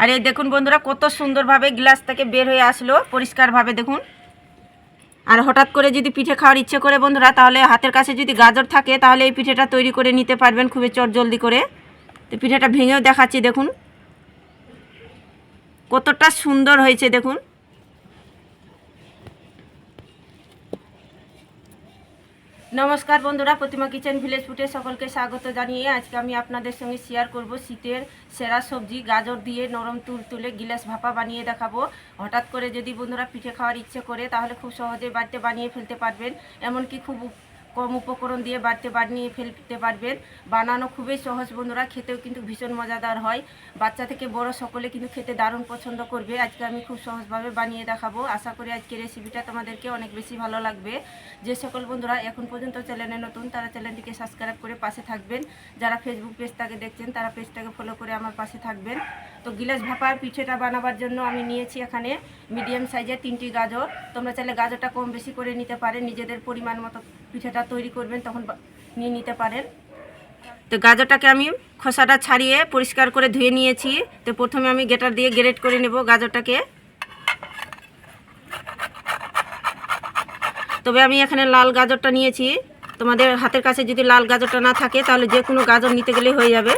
আর এই দেখুন বন্ধুরা, কত সুন্দরভাবে গ্লাস থেকে বের হয়ে আসলো। পরিষ্কারভাবে দেখুন। আর হঠাৎ করে যদি পিঠে খাওয়ার ইচ্ছে করে বন্ধুরা, তাহলে হাতের কাছে যদি গাজর থাকে, তাহলে এই পিঠেটা তৈরি করে নিতে পারবেন খুবই চট জলদি করে। তো পিঠেটা ভেঙেও দেখাচ্ছি, দেখুন। কতটা সুন্দর হয়েছে, দেখুন। নমস্কার বন্ধুরা, প্রতিমা কিচেন ভিলেজ ফুটে সকলকে স্বাগত জানিয়ে আজকে আমি আপনাদের সঙ্গে শেয়ার করব শীতের সেরা সবজি, গাজর দিয়ে নরম তুল তুলে গিলাস ভাপা বানিয়ে দেখাবো। হঠাৎ করে যদি বন্ধুরা পিঠে খাওয়ার ইচ্ছে করে, তাহলে খুব সহজে বাড়িতে বানিয়ে ফেলতে পারবেন। এমনকি খুব কম উপকরণ দিয়ে বাড়িতে বানিয়ে ফেলতে পারবেন। বানানো খুবই সহজ বন্ধুরা, খেতেও কিন্তু ভীষণ মজাদার হয়। বাচ্চা থেকে বড় সকলে কিন্তু খেতে দারুণ পছন্দ করবে। আজকে আমি খুব সহজভাবে বানিয়ে দেখাবো। আশা করি আজকে রেসিপিটা তোমাদেরকে অনেক বেশি ভালো লাগবে। যে সকল বন্ধুরা এখন পর্যন্ত চ্যানেলে নতুন, তারা চ্যানেলটিকে সাবস্ক্রাইব করে পাশে থাকবেন। যারা ফেসবুক পেজটাকে দেখছেন, তারা পেজটাকে ফলো করে আমার পাশে থাকবেন। তো গিলাস ভাপার পিঠেটা বানাবার জন্য আমি নিয়েছি এখানে মিডিয়াম সাইজের তিনটি গাজর। তোমরা চাইলে গাজরটা কম বেশি করে নিতে পারে, নিজেদের পরিমাণ মতো পিঠেটা তৈরি করবেন, তখন নিয়ে নিতে পারেন। তো গাজরটাকে আমি খোসাটা ছাড়িয়ে পরিষ্কার করে ধুয়ে নিয়েছি। তো প্রথমে আমি গেটার দিয়ে গ্রেট করে নেব গাজরটাকে। তবে আমি এখানে লাল গাজরটা নিয়েছি। তোমাদের হাতের কাছে যদি লাল গাজরটা না থাকে, তাহলে যে কোনো গাজর নিতে গেলেই হয়ে যাবে।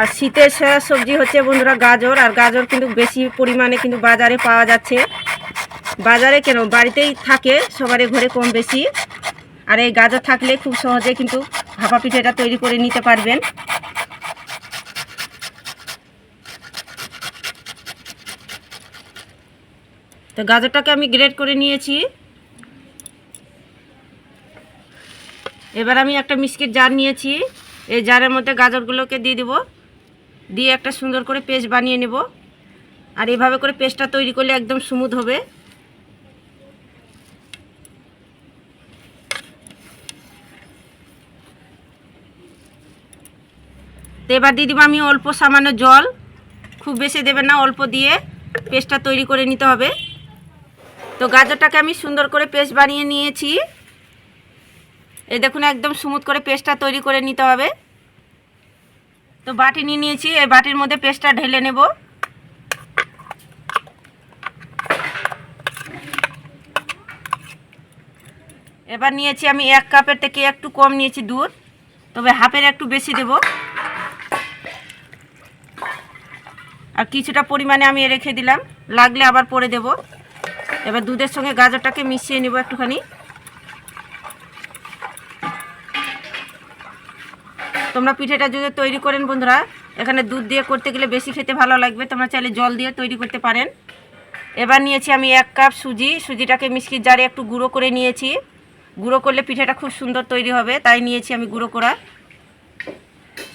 আর শীতের সেরা সবজি হচ্ছে বন্ধুরা গাজর, আর গাজর কিন্তু বেশি পরিমাণে কিন্তু বাজারে পাওয়া যাচ্ছে। বাজারে কেন? বাড়িতেই থাকে, সবারই ঘরে কম বেশি। আর এই গাজর থাকলে খুব সহজে কিন্তু ভাপা পিঠেটা তৈরি করে নিতে পারবেন। তো গাজরটাকে আমি গ্রেড করে নিয়েছি। এবার আমি একটা মিষ্টির জার নিয়েছি। এই জারের মধ্যে গাজরগুলোকে দিয়ে দেবো। দিয়ে একটা সুন্দর করে পেস্ট বানিয়ে নেব। আর এভাবে করে পেস্টটা তৈরি করলে একদম স্মুথ হবে। তো এবার দিয়ে দিব আমি অল্প সামান্য জল। খুব বেশি দেবেন না, অল্প দিয়ে পেস্টটা তৈরি করে নিতে হবে। তো গাজরটাকে আমি সুন্দর করে পেস্ট বানিয়ে নিয়েছি। এই দেখুন, একদম স্মুথ করে পেস্টটা তৈরি করে নিতে হবে। তো বাটি নিয়ে নিয়েছি, এই বাটির মধ্যে পেস্টটা ঢেলে নেব। এবার নিয়েছি আমি এক কাপের থেকে একটু কম নিয়েছি দুধ, তবে হাফের একটু বেশি দেব। আর কিছুটা পরিমাণে আমি রেখে দিলাম, লাগলে আবার পরে দেব। এবার দুধের সঙ্গে গাজরটাকে মিশিয়ে নেব একটুখানি। তোমরা পিঠেটা যদি তৈরি করেন বন্ধুরা, এখানে দুধ দিয়ে করতে গেলে বেশি খেতে ভালো লাগবে। তোমরা চাইলে জল দিয়ে তৈরি করতে পারেন। এবার নিয়েছি আমি এক কাপ সুজি। সুজিটাকে মিষ্টির জারে একটু গুঁড়ো করে নিয়েছি। গুঁড়ো করলে পিঠেটা খুব সুন্দর তৈরি হবে, তাই নিয়েছি আমি গুঁড়ো করা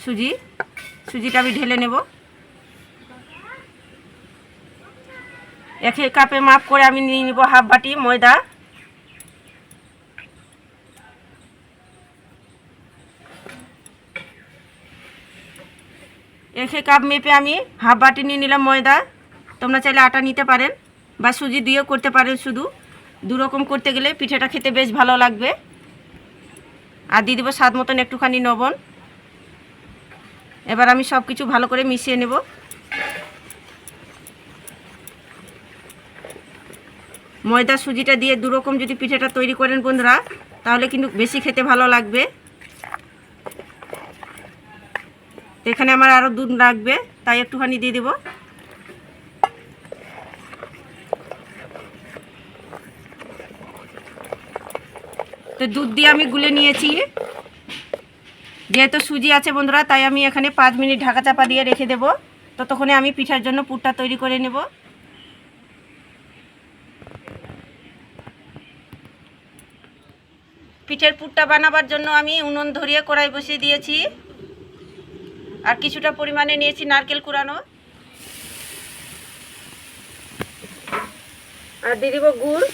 সুজি। সুজিটা আমি ঢেলে নেব। এক কাপে মাপ করে আমি নিয়ে নিব হাফ বাটি ময়দা। এক কাপ মেপে আমি হাফ বাটি নিয়ে নিলাম ময়দা। তোমরা চাইলে আটা নিতে পারেন বা সুজি দিয়েও করতে পারেন শুধু। দু রকম করতে গেলে পিঠেটা খেতে বেশ ভালো লাগবে। আর দিয়ে দেবো স্বাদ মতন একটুখানি লবণ। এবার আমি সব কিছু ভালো করে মিশিয়ে নেব। ময়দা, সুজিটা দিয়ে দু রকম যদি পিঠেটা তৈরি করেন বন্ধুরা, তাহলে কিন্তু বেশি খেতে ভালো লাগবে তো এখানে আমার আরও দুধ লাগবে, তাই একটুখানি দিয়ে দেবো। তো দুধ দিয়ে আমি গুলে নিয়েছি। যেহেতু সুজি আছে বন্ধুরা, তাই আমি এখানে পাঁচ মিনিট ঢাকা চাপা দিয়ে রেখে দেবো। ততক্ষণে আমি পিঠার জন্য পুরটা তৈরি করে নেব। পিঠের পুরটা বানাবার জন্য আমি উনুন ধরিয়ে কড়াই বসিয়ে দিয়েছি। আর কিছুটা পরিমাণে নিয়েছি নারকেল কুড়ানো। আর দিয়ে দিব গুড়।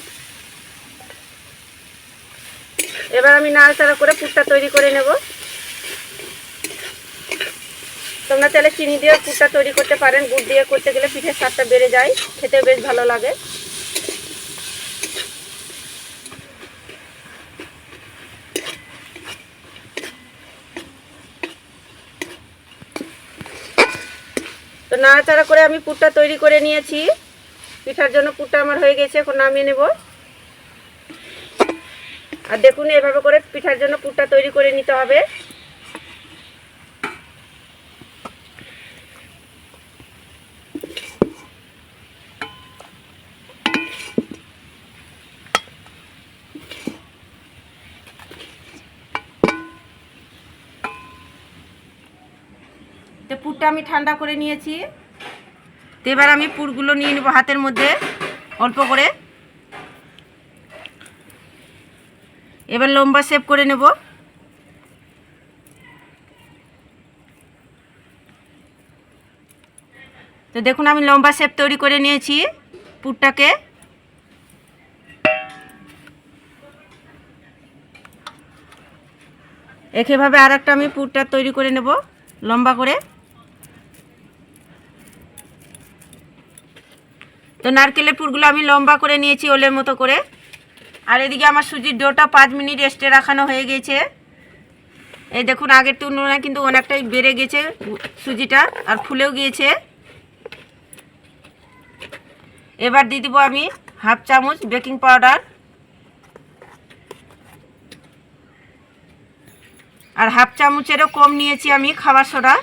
এবার আমি নাড়াচাড়া করে পুরটা তৈরি করে নেব। তোমরা চাইলে চিনি দিয়ে পুরটা তৈরি করতে পারেন। গুড় দিয়ে করতে গেলে পিঠের স্বাদটা বেড়ে যায়। খেতে বেশ ভালো লাগে। নাড়াচাড়া করে আমি পুরটা তৈরি করে নিয়েছি। পিঠার জন্য পুরটা আমার হয়ে গেছে, এখন নামিয়ে নেব। আর দেখুন, এভাবে করে পিঠার জন্য পুরটা তৈরি করে নিতে হবে। আমি ঠান্ডা করে নিয়েছি। তো এবার আমি পুরগুলো নিয়ে নেব হাতের মধ্যে, অল্প করে। এবার লম্বা শেপ করে নেব। তো দেখুন, আমি লম্বা শেপ তৈরি করে নিয়েছি পুরটাকে। একেভাবে আর একটা আমি পুরটা তৈরি করে নেব, লম্বা করে। তো নারকেলের পুরগুলো আমি লম্বা করে নিয়েছি ওলের মতো করে। আর এদিকে আমার সুজির ডোটা পাঁচ মিনিট রেস্টে রাখানো হয়ে গেছে। এই দেখুন, আগের তুলনায় কিন্তু অনেকটাই বেড়ে গেছে সুজিটা আর ফুলেও গিয়েছে। এবার দিয়ে দিব আমি হাফ চামচ বেকিং পাউডার আর হাফ চামচেরও কম নিয়েছি আমি খাবার সোডা।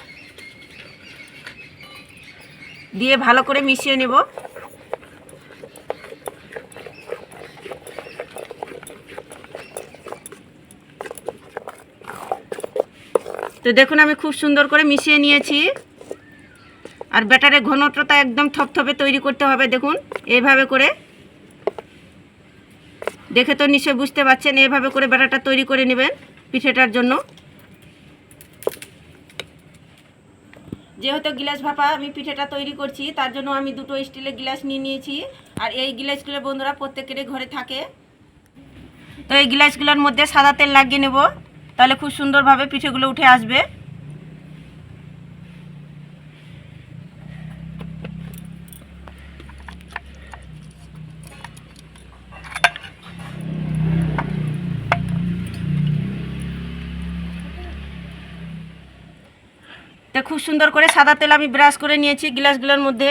দিয়ে ভালো করে মিশিয়ে নেব। তো দেখুন, আমি খুব সুন্দর করে মিশিয়ে নিয়েছি। আর ব্যাটারের ঘনত্বটা একদম থপথপে তৈরি করতে হবে, দেখুন, এইভাবে করে। দেখে তো নিশ্চয়ই বুঝতে পারছেন এইভাবে করে ব্যাটারটা তৈরি করে নেবেন পিঠেটার জন্য। যেহেতু গ্লাস ভাপা, আমি পিঠেটা তৈরি করছি, তার জন্য আমি দুটো স্টিলের গ্লাস নিয়ে নিয়েছি। আর এই গ্লাসগুলো বন্ধুরা প্রত্যেকেরই ঘরে থাকে। তো এই গ্লাসগুলোর মধ্যে সাদা তেল লাগিয়ে নেব। তাহলে খুব সুন্দরভাবে পিঠেগুলো উঠে আসবে। তো খুব সুন্দর করে সাদা তেল আমি ব্রাশ করে নিয়েছি গ্লাসগুলোর মধ্যে।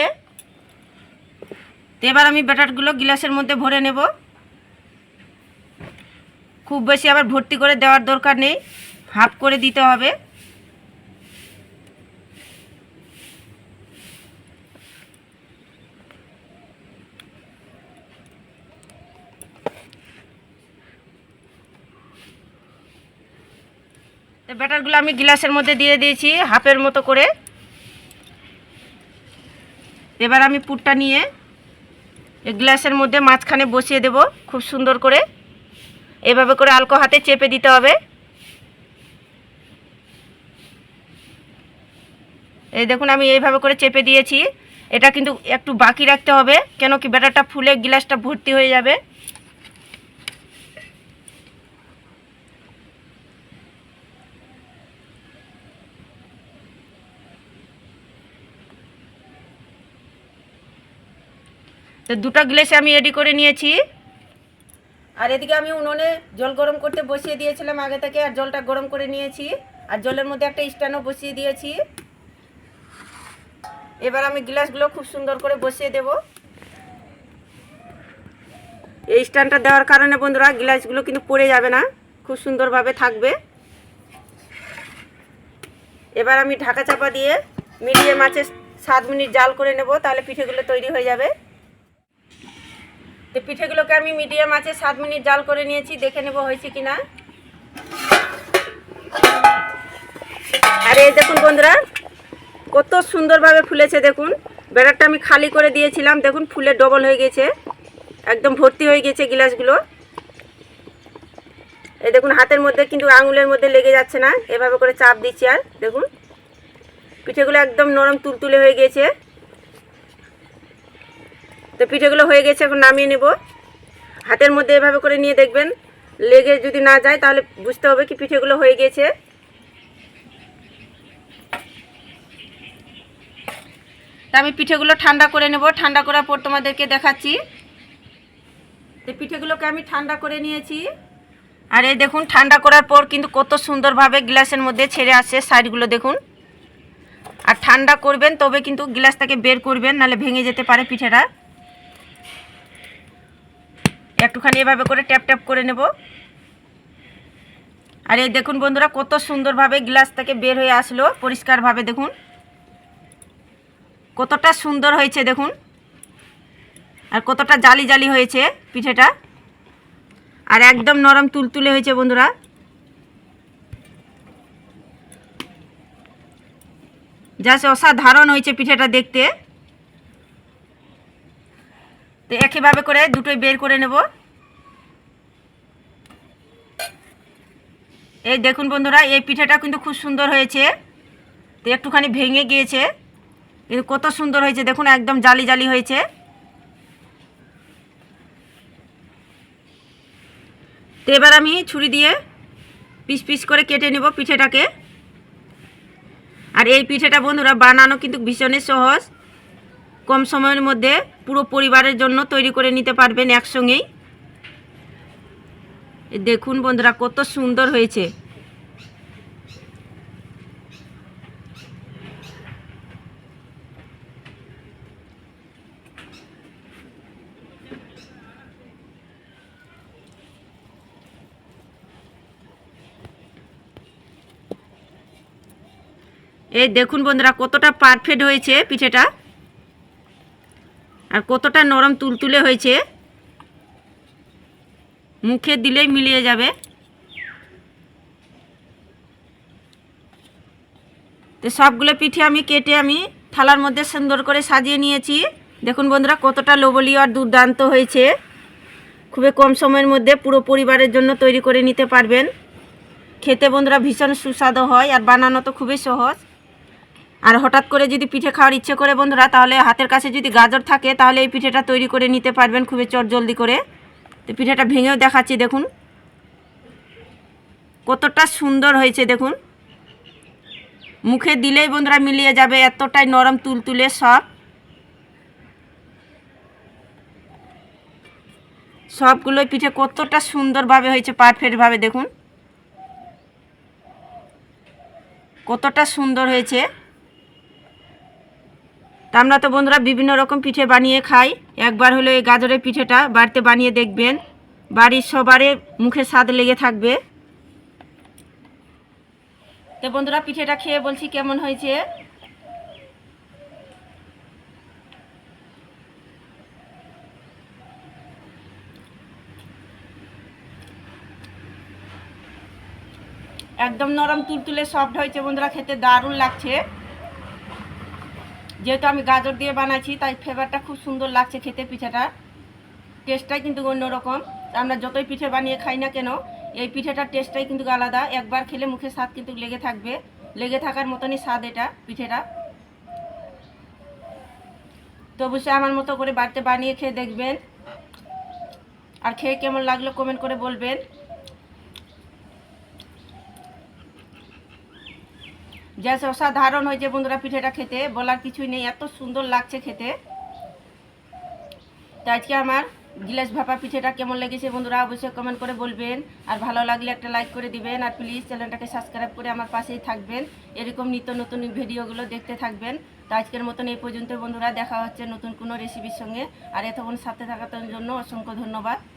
তো এবার আমি ব্যাটারগুলো গ্লাসের মধ্যে ভরে নেব। খুব বেশি আবার ভর্তি করে দেওয়ার দরকার নেই। হাফ করে দিতে হবে। তো ব্যাটারগুলো আমি গ্লাসের মধ্যে দিয়ে দিয়েছি, হাফের মতো করে। এবার আমি পুরটা নিয়ে গ্লাসের মধ্যে মাঝখানে বসিয়ে দেব খুব সুন্দর করে। এভাবে করে আলকো হাতে চেপে দিতে হবে। এই দেখুন, আমি এইভাবে করে চেপে দিয়েছি। এটা কিন্তু একটু বাকি রাখতে হবে, কেন কি ব্যাটারটা ফুলে গ্লাসটা ভর্তি হয়ে যাবে। তো দুটো গ্লাসে আমি রেডি করে নিয়েছি। আর এদিকে আমি উনুনে জল গরম করতে বসিয়ে দিয়েছিলাম, আগে থেকে আর জলটা গরম করে নিয়েছি। আর জলের মধ্যে একটা স্ট্যান্ডও বসিয়ে দিয়েছি। এবার আমি গ্লাসগুলো খুব সুন্দর করে বসিয়ে দেব। এই স্ট্যান্ডটা দেওয়ার কারণে বন্ধুরা গ্লাসগুলো কিন্তু পড়ে যাবে না, খুব সুন্দরভাবে থাকবে। এবার আমি ঢাকা চাপা দিয়ে মিডিয়াম আছে সাত মিনিট জাল করে নেব, তাহলে পিঠেগুলো তৈরি হয়ে যাবে। তো পিঠেগুলোকে আমি মিডিয়াম আছে, সাত মিনিট জাল করে নিয়েছি, দেখে নেব হয়েছে কি না আর, দেখুন বন্ধুরা, কত সুন্দরভাবে ফুলেছে, দেখুন। ব্যাটারটা আমি খালি করে দিয়েছিলাম, দেখুন, ফুলে ডবল হয়ে গেছে। একদম ভর্তি হয়ে গেছে গিলাসগুলো। এই দেখুন, হাতের মধ্যে কিন্তু আঙুলের মধ্যে লেগে যাচ্ছে না, এভাবে করে চাপ দিচ্ছি আর, দেখুন। পিঠেগুলো একদম নরম তুলতুলে হয়ে গেছে। তো পিঠেগুলো হয়ে গেছে, এখন নামিয়ে নেব। হাতের মধ্যে এভাবে করে নিয়ে দেখবেন। লেগে যদি না যায়, তাহলে বুঝতে হবে কি পিঠেগুলো হয়ে গেছে। তা আমি পিঠেগুলো ঠান্ডা করে নেব। ঠান্ডা করার পর তোমাদেরকে দেখাচ্ছি। তো পিঠেগুলোকে আমি ঠান্ডা করে নিয়েছি। আর এই দেখুন, ঠান্ডা করার পর কিন্তু কত সুন্দরভাবে গ্লাসের মধ্যে ছেড়ে আসছে সাইডগুলো দেখুন। আর ঠান্ডা করবেন, তবে কিন্তু গ্লাসটাকে বের করবেন, নাহলে ভেঙে যেতে পারে পিঠেটা। একটুখানি এভাবে করে ট্যাপ ট্যাপ করে নেব। আর এই দেখুন বন্ধুরা, কত সুন্দরভাবে গ্লাস থেকে বের হয়ে আসলো। পরিষ্কারভাবে দেখুন। কতটা সুন্দর হয়েছে দেখুন। আর কতটা জালি জালি হয়েছে পিঠেটা। আর একদম নরম তুলতুলে হয়েছে বন্ধুরা। জাস্ট অসাধারণ হয়েছে পিঠেটা দেখতে। তো একইভাবে করে দুটোই বের করে নেব। এই দেখুন বন্ধুরা, এই পিঠেটা কিন্তু খুব সুন্দর হয়েছে। তো একটুখানি ভেঙে গিয়েছে। কিন্তু কত সুন্দর হয়েছে দেখুন, একদম জালি জালি হয়েছে। তো এবার আমি ছুরি দিয়ে পিস পিস করে কেটে নেব পিঠেটাকে। আর এই পিঠেটা বন্ধুরা বানানো কিন্তু ভীষণই সহজ। কম সময়ের মধ্যে পুরো পরিবারের জন্য তৈরি করে নিতে পারবেন একসঙ্গেই। দেখুন বন্ধুরা, কত সুন্দর হয়েছে। এই দেখুন বন্ধুরা, কতটা পারফেক্ট হয়েছে পিঠেটা। আর কতটা নরম তুলতুলে হয়েছে, মুখে দিলেই মিলিয়ে যাবে। তো সবগুলো পিঠে আমি কেটে আমি থালার মধ্যে সুন্দর করে সাজিয়ে নিয়েছি। দেখুন বন্ধুরা, কতটা লোবলীয় আর দুর্দান্ত হয়েছে। খুবই কম সময়ের মধ্যে পুরো পরিবারের জন্য তৈরি করে নিতে পারবেন। খেতে বন্ধুরা ভীষণ সুস্বাদু হয় আর বানানো তো খুবই সহজ। আর হঠাৎ করে যদি পিঠে খাওয়ার ইচ্ছে করে বন্ধুরা, তাহলে হাতের কাছে যদি গাজর থাকে, তাহলে এই পিঠেটা তৈরি করে নিতে পারবেন খুবই চট জলদি করে। তো পিঠেটা ভেঙেও দেখাচ্ছি, দেখুন। কতটা সুন্দর হয়েছে, দেখুন। মুখে দিলেই বন্ধুরা মিলিয়ে যাবে, এতটাই নরম তুলতুলে সব। সবগুলো পিঠে কতটা সুন্দরভাবে হয়েছে পারফেক্টভাবে দেখুন। কতটা সুন্দর হয়েছে। তা আমরা তো বন্ধুরা বিভিন্ন রকম পিঠে বানিয়ে খাই। একবার হলো এই গাজরের পিঠেটা বাড়িতে বানিয়ে দেখবেন। বাড়ির সবারে মুখে স্বাদ লেগে থাকবে। তো বন্ধুরা পিঠেটা খেয়ে বলছি কেমন হয়েছে? একদম নরম, তুলতুলে, সফট হয়েছে বন্ধুরা, খেতে দারুণ লাগছে। যেহেতু আমি গাজর দিয়ে বানাইছি, তাই ফ্লেভারটা খুব সুন্দর লাগছে খেতে, পিঠাটা। টেস্টটাই কিন্তু অন্যরকম। আমরা যতই পিঠে বানিয়ে খাই না কেন, এই পিঠেটার টেস্টটাই কিন্তু আলাদা। একবার খেলে মুখে স্বাদ কিন্তু লেগে থাকবে। লেগে থাকার মতনই স্বাদ এটা পিঠেটা। তো অবশ্যই আমার মতো করে বাড়িতে বানিয়ে খেয়ে দেখবেন। আর খেয়ে কেমন লাগল কমেন্ট করে বলবেন। গ্যাস অসাধারণ হয়েছে বন্ধুরা পিঠেটা খেতে, বলার কিছুই নেই, এত সুন্দর লাগছে খেতে। তো আজকে আমার গিলাস ভাপা পিঠেটা কেমন লেগেছে বন্ধুরা অবশ্যই কমেন্ট করে বলবেন। আর ভালো লাগলে একটা লাইক করে দিবেন, আর প্লিজ চ্যানেলটাকে সাবস্ক্রাইব করে আমার পাশেই থাকবেন। এরকম নিত্য নতুন ভিডিওগুলো দেখতে থাকবেন। তো আজকের মতন এই পর্যন্ত বন্ধুরা, দেখা হচ্ছে নতুন কোনো রেসিপির সঙ্গে। আর এতক্ষণ সাথে থাকার জন্য অসংখ্য ধন্যবাদ।